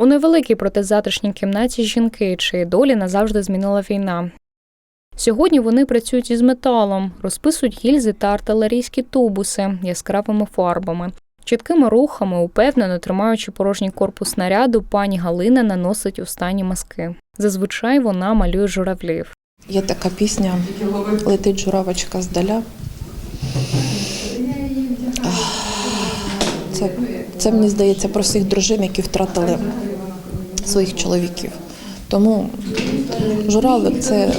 У невеликій проте затишній кімнаті жінки, чиї долі назавжди змінила війна. Сьогодні вони працюють із металом, розписують гільзи та артилерійські тубуси яскравими фарбами. Чіткими рухами, упевнено тримаючи порожній корпус снаряду, пані Галина наносить останні маски. Зазвичай вона малює журавлів. Є така пісня Летить журавочка здаля. Це, це мені здається про всіх дружин, які втратили своїх чоловіків. Тому журавлик це,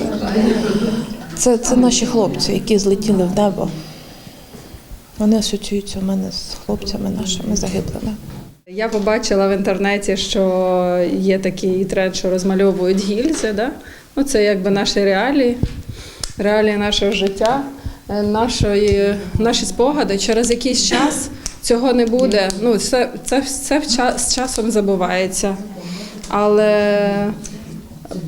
це, це наші хлопці, які злетіли в небо. Вони асоціюються у мене з хлопцями нашими загиблими. Я побачила в інтернеті, що є такий тренд, що розмальовують гільзи. Да? Ну, це якби наші реалії, реалії нашого життя, е, нашої, наші спогади. Через якийсь час цього не буде. Ну, це, це це в час, з часом забувається. Але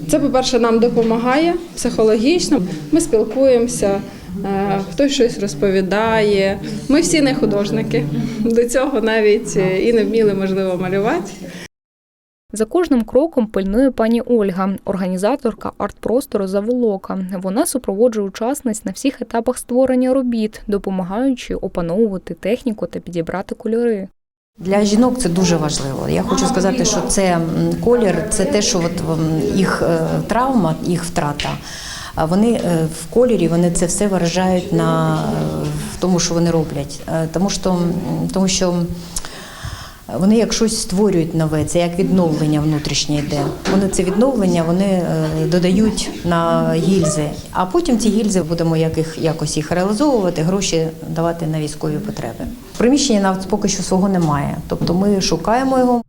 це, по-перше, нам допомагає психологічно. Ми спілкуємося, е, хтось щось розповідає. Ми всі не художники. До цього навіть е, і не вміли, можливо, малювати. За кожним кроком пильнує пані Ольга, організаторка арт-простору Заволока. Вона супроводжує учасниць на всіх етапах створення робіт, допомагаючи опановувати техніку та підібрати кольори. Для жінок це дуже важливо. Я хочу сказати, що це колір, це те, що от їх е, травма, їх втрата. Вони е, в кольорі вони це все виражають на е, в тому, що вони роблять. Тому що, тому що вони як щось створюють нове, це як відновлення внутрішнє йде. Вони це відновлення вони е, додають на гільзи, а потім ці гільзи будемо яких, якось їх реалізовувати, гроші давати на військові потреби. Приміщення навіть поки що свого немає. Тобто ми шукаємо його.